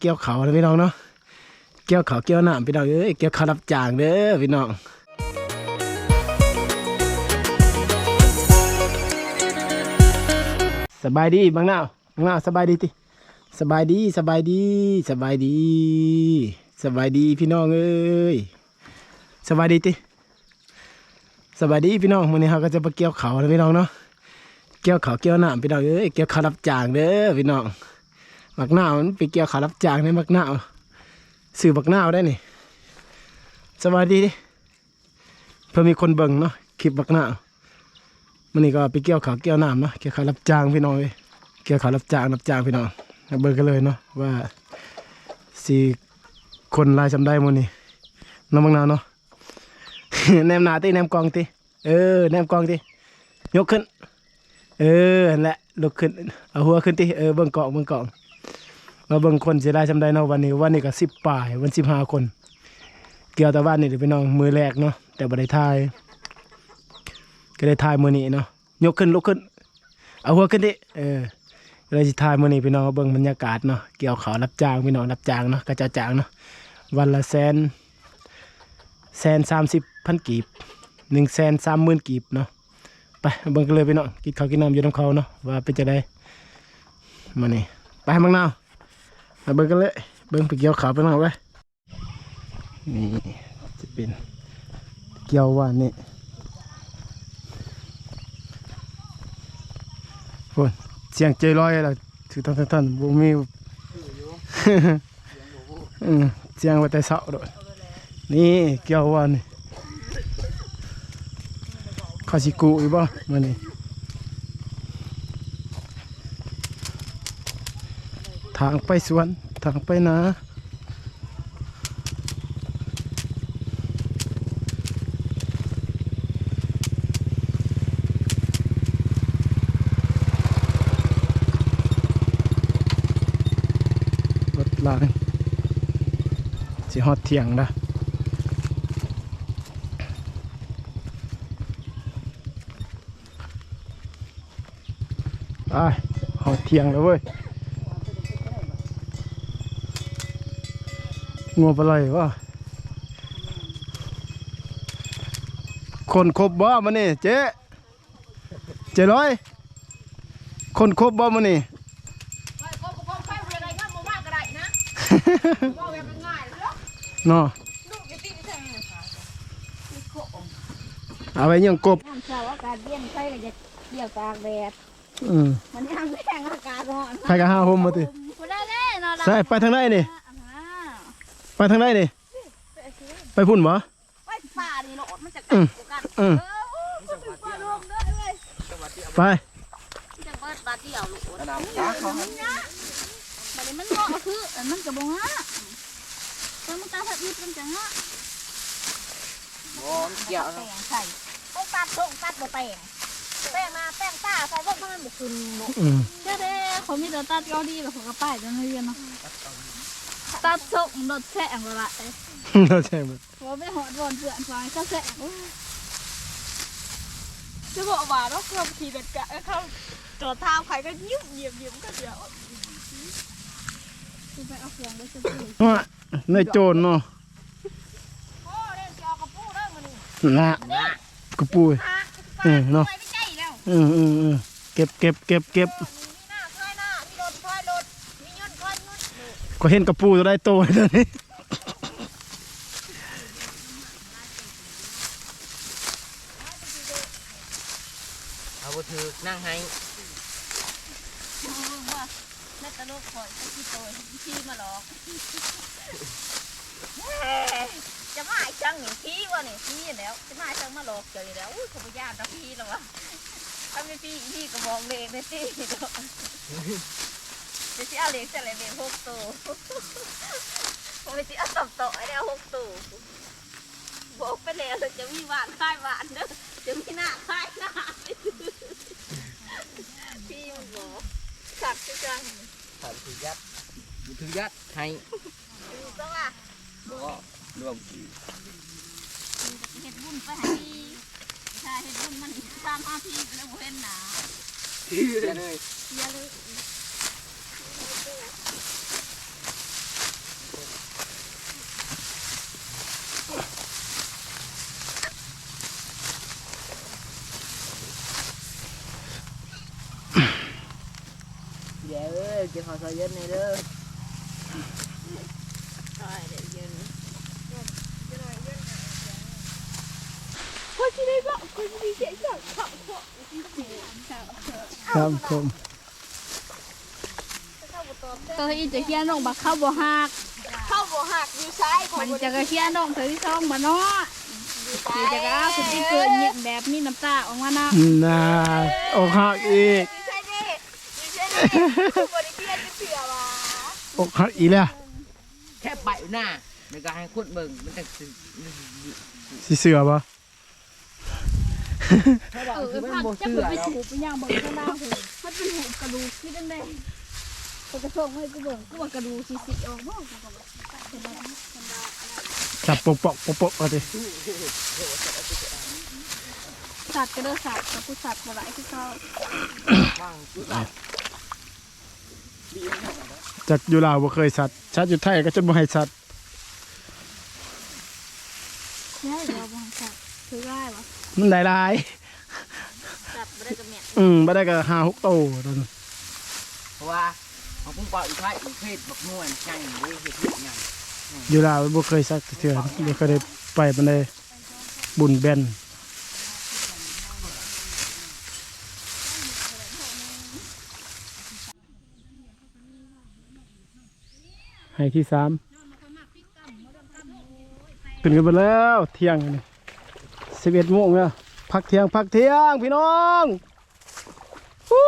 เกี่ยวเขาเลยพี่น้องเนาะเกี่ยวเขาเกี่ยวน้ำพี่น้องเอ้ยเกี่ยวเขารับจ้างเด้อพี่น้องสบายดีบางนาวบางนาวสบายดีติสบายดีสบายดี สบายดี สบายดีพี่น้องเอ้ยสบายดีติสบายดีพี่น้องมื้อนี้เราก็จะไปเกี่ยวเขาเลยพี่น้องเนาะเกี่ยวเขาเกี่ยวน้ำพี่น้องเอ้ยเกี่ยวเขารับจ้างเด้อพี่น้อง บักหน้าวมันไปเกี่ยวขารับจ้างในบักหน้าสื่อบักหน้าได้นี่สวัสดีดิเพื่อมีคนเบิ่งเนาะคลิปบักหน้ามันนี่ก็ไปเกี่ยวขาเกี่ยวน้ำเนาะเกี่ยวขารับจ้างพี่น้องเลยเกี่ยวขารับจ้างรับจ้างพี่น้องเบิ่งกันเลยเนาะว่าสี่คนลายจำได้หมดนี่น้องบักหน้าเนาะแนมหนาติแนมกองติเออแนมกองติยกขึ้น เออนั่นแหละลุกขึ้นเอาหัวขึ้นติเออเบิ่งเกาะเบิ่งเกาะ มาเบิ่งคนสิได้จำได้เนาะวันนี้วันนี้ก็สิบป่ายวันสิบห้าคน เกี่ยวแต่ว่านี่เดี๋ยวไปน้องมือแรกเนาะแต่บ่ได้ทายก็ได้ทายมือนี้เนาะยกขึ้นลุกขึ้น เอาหัวขึ้นดิเออเลยสิทายมือนี้พี่น้องเบิ่งบรรยากาศเนาะเกี่ยวเขารับจ้างพี่น้องรับจ้างเนาะก็จะจ้างเนาะวันละแสนแสนสามสิบพันกีบหนึ่งแสนสามหมื่นกีบเนาะไปเบิ่งกันเลยพี่น้องกินข้าวกินน้ำอยู่น้ำเขาเนาะว่าเป็นจะได้มานี่ไปมังนาว มาเบิ่งกันเลย เบิ่งไปเกี่ยวขาวไปน้องไปนี่จะเป็นเกี่ยวว่านนี่โอ้ยเสียงเจยลอยล่ะถือท่านท่านท่านบ่มีอืมเสียงว่าแต่เสาโดดนี่เกี่ยวว่านนี่เขาสิกูอีบ่มันนี่างไปสวน ทางไปนาๆรถลางสิฮอดเที่ยงนะไปหอดเที่ยงแล้วเว้ย งัวปลาไหลวะคนครบบ่มานี่เจ๊เจ๊ร้อย คนครบบ่มานี่ไปก็ก็ไปเวลาได้นะเอาไว้ยังกบเช้าอากาศเย็นใส่ก็จะเกี่ยวตากแดดมันยังแรงอากาศร้อนใครก็ห้าหมมาติใช่ไปทางไหนนี่ ไปทางไหนนี่ไปพุ่นบ่ไปป่านี่เนาะมันจะกัดจะกัดอืมเออโอ้ยถึงป่ารวมเด้อเอ้ยไปจะเบิดบาดเดียวลูกโอ้ยมันยะบัดนี้มันเงาะคือเออมันก็บ่งะตอนมันตาสับนิดมันจะงะบอมเกี่ยวแป้งใส่ไปตัดส่งตัดบ่แป้งแป้งมาแป้งตาใส่พวกมันบ่ขึ้นบ่อืมเด้อเด้เขามีแต่ตัดเกาดีแล้วเขาก็ป้ายจังเลยเนาะ ตัดส่งรถแซงบ่ละเอ้ยเราใช่หมดว่าไม่หอดบอลเพื่อนฟังก็แซงจะบอกว่าเราเคยขี่เด็ดกะเขาจอดทางใครก็ยิ้มยิ้มยิ้มก็เดียวคือไปเอาเครื่องได้สักทีว่าในโจรเนาะโอ้เล่นจอกระปูเรื่องมันนี่นะกระปุยฮะเออเนาะไปไม่ใกล้แล้วอืมอืมอืมเก็บเก็บเก็บเก็บ มีหน้าคอยหน้ามีรถคอยรถมียนต์คอยยนต์ ก็เห็นกระปูตัวได้โตเลยตอนนี้เอาบ่ถือนั่งให้ว่าแม่ตลกคอยที่โตที่มาหลอกจะมาไอ้จังนี่พี่วะนี่พี่แล้ว จะมาไอ้จังมาหลอกเจอแล้วอุ้ยขบญาตนะพี่แล้ววะถ้าไม่พี่พี่ก็มองเลขเลยสิ เดี๋ยวสิเอาเลขแต่ละเลขหกตัวผมไปสิเอาสับต่อไอ้เนี่ยหกตัวบอกไปแล้วจะมีหวานคายหวานเด้อจะมีหน้าคายหน้าพี่มันบอกขัดจังถามถือยัดบ่ถือยัดให้ดูซะว่าบ่รวมเฮ็ดบุญไปให้พี่ถ้าเฮ็ดบุญมันตามอาพี่แล้วบ่เห็นหน้าถือเลยเสียเลย เก็บข้าวซอยเย็นในเด้อใช่เดี๋ยวเย็นครับผมตัวอีจะเฮียน้องบักเข้าบ่หักเข้าบ่หักอยู่ซ้ายของมันจะกระเฮียน้องเธอที่ช่องบ่เนาะสีจะกระคือที่เกิดเงียบแบบมีน้ำตาออกมานะน่าอกหักอีก อกหักอีกแล้วแค่ไปหน้าในการให้คุณเบิ่งมันจะสิสิเสือบ่ถ้าเราเออคือมันพักบ่จะเชื่อไปแล้วถูไปย่างบ่ข้างหน้าหูมันเป็นหูกระดูกที่แดงๆก็จะส่งให้กูเบิ่งกูว่ากระดูกสิๆออกบ่จับปกปอกปกปอกเอาดิสัตว์ก็เด้อสัตว์กับกูสัตว์บ่หลายคือเขา จากอยู่ลาวบ่เคยสัตว์ชัดอยู่ไทยก็จนบ่ให้สัตว์ใช่เดี๋ยวบ่ให้สัตว์คือได้บ่มันหลายจับไม่ได้กับแม่ๆอืมบ่ได้ก็ห้าหกโตตอนเพราะว่าของพุ่งปล่อยอีกไทยอีกเพศบักนวลจังเลยเฮ็ดเฮ็ดหยังอยู่ลาวบ่เคยสักเทื่อบ่เคยได้ไปปานใดบุญแบน ให้ที่สามขึ้นกันไปแล้วเที่ยงนี่สิบเอ็ดโมงแล้วพักเที่ยงพักเที่ยงพี่น้องวู้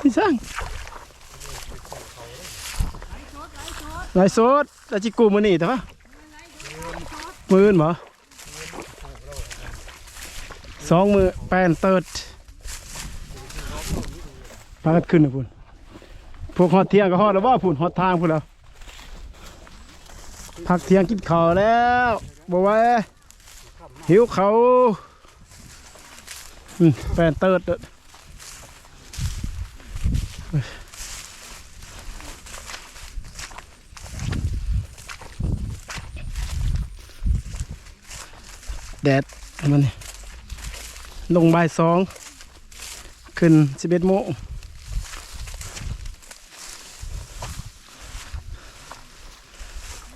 พี่ช่างลฟ์สดล้วจิกูมือนี่แต่ว่ามืออื่นบ่สองมือแปนเติร์ด พากันขึ้นนะพุ่นพวกฮอดเที่ยงก็ฮอดแล้วว่าพุ่นฮอดทางพุ่นแล้วพักเที่ยงกินข้าวแล้วบอกว่าหิวเขาแปนเติร์ดแดดมันลงบ่ายสองขึ้นสิบเอ็ดโมง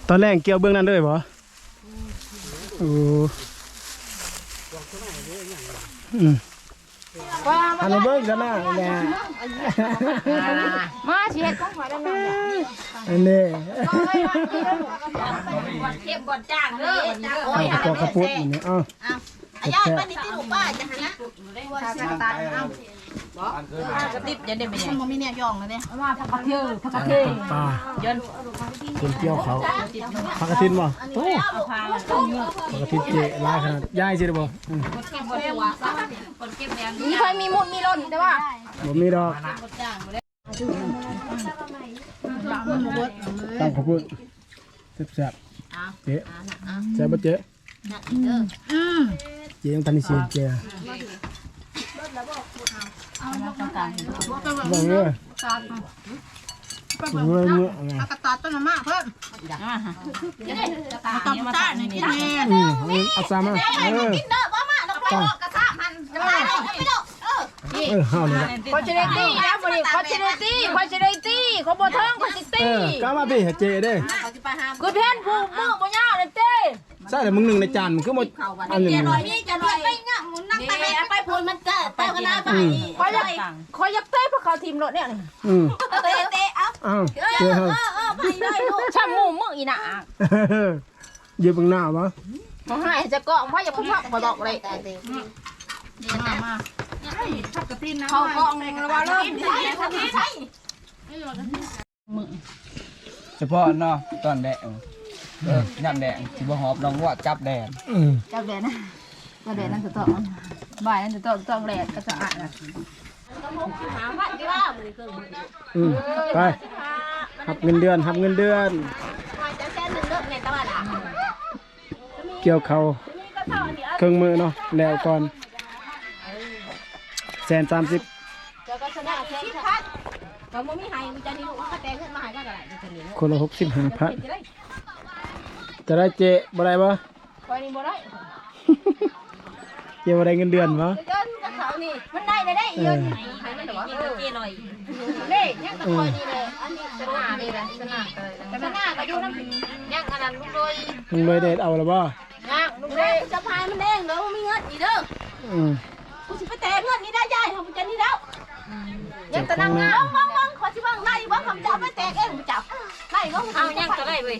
ตอนแรกเกี่ยวเบื้องนั้นเลยบ่โอ้อืมอันนี้เบิ้งกันนะแน่มาสิเฮ็ดของข่อยแล้วนะอันนี้เทียบก่อนจ้างเลยจ้างโอ้เอายกระปอกกระปุกอันนี้เอ้าอายายป้านี่ที่หนูป้าจะหันนะว่าสิ ตายเอากระติบจะได้เป็นยังมันมีเนี่ยย่องเลยเนี่ยว่าทักกระเทียมทักกระเทียมปลายันเป็นเกี่ยวเขาผักกระถินบ่โอ้ผักกระถินเจลายขนาดย่ายสิได้บ่อืมเก็บไว้หัวคนเก็บแดงมีเคยมีมุดมีหล่นแต่ว่าบ่มีดอกตั้งขอบคุณแซ่บๆเจ๊แซ่บบ่เจ๊อืมเจ๊ยังทันได้ชิมเจ๊ บ่เอ้ยเมื่อเมื่ออะไรกระตาต้นมะเพิ่มตำจ้าในที่นี่อืมเอาซามาเออกินเด้อว่ามาแล้วไปบอกกระซะมันจะมาได้ไม่ด้เออเออเฮานี่คอเจเนตี้นะบริคอเจเนตี้คอเจเนตี้เขาบ่เทิงคอนซิเอตี้อกล้ามาพี่เจ๊เด้เขาจะไปหากูเพนผู้มือบ่ยาวเลยเต้ ใช่แต่มึงหนึ่งในจานมึงคือบ่อันนี้หน่อยนี่จะไปไปเนี่ยมุนนั่งไปไปพูนมันเกิดไปกันนะไปคอยอยากคอยอยากเต้เพราะเขาทีมรถเนี่ยอืมเตะเตะเอาอ้าวเออเจ๊เอเฮาอเออไปเลยลูกช่างหมูมืออีหน่าเย็บเบิ่งหน้าบ่เขาให้จะเกาะเพราะอย่าพุ่งพักบ่ดอกเลยมามาเขาเกาะระวังเริ่มใช่ใช่เฉพาะเนาะตอนแดง เออย่ำแดงสิบ่หอบน้องว่าจับแดงอืมจับแดดนะจับแดดนั่นจะต้องบ่ายนั่นจะต้องต้องแดดก็จะอ่านนะหาบ้านที่ว่ามือเครื่องอืมไปหับเงินเดือนหับเงินเดือน มาจะแค่หนึ่งเลิกในตลาดอะเกี่ยวเขาเครื่องมือเนาะแล้วก่อนแสนสามสิบเจ้าก็ชนะแค่พัดก็มึงมีให้มึงจะนี่ลูกก็แต่งขึ้นมาให้ก็ได้จะนี่คนละหกสิบห้าพัน จะได้ เจบ่ได้บ่คอยนี่บ่ได้เจบ่ได้เงินเดือนบ่เดินก็เขานี่มันได้ได้ได้เอเยออะใครมันเดี๋ยวว่าเออกี่หน่อยนี่ยังตะคอยนี่เลยอันนี้สนานี่แหละสนาเลยสนาก็อยู่น้ำยังอันนั้นลูกโดยมึงเลยเด็ดเอาแล้วบ่ย่างลูกโดเด้ยจะพายมันแดงเด้อมีเงินอีเด้ออืมกูสิไปแตกเงินนี่ได้ยายของจะนี่แล้วยังตะนั่งงาบ้องบ้องบ้องขอสิบ้องไล่บ้องคำจับไปแตกเองมึงจับไล่บ้องเอายังตะไลเว้ย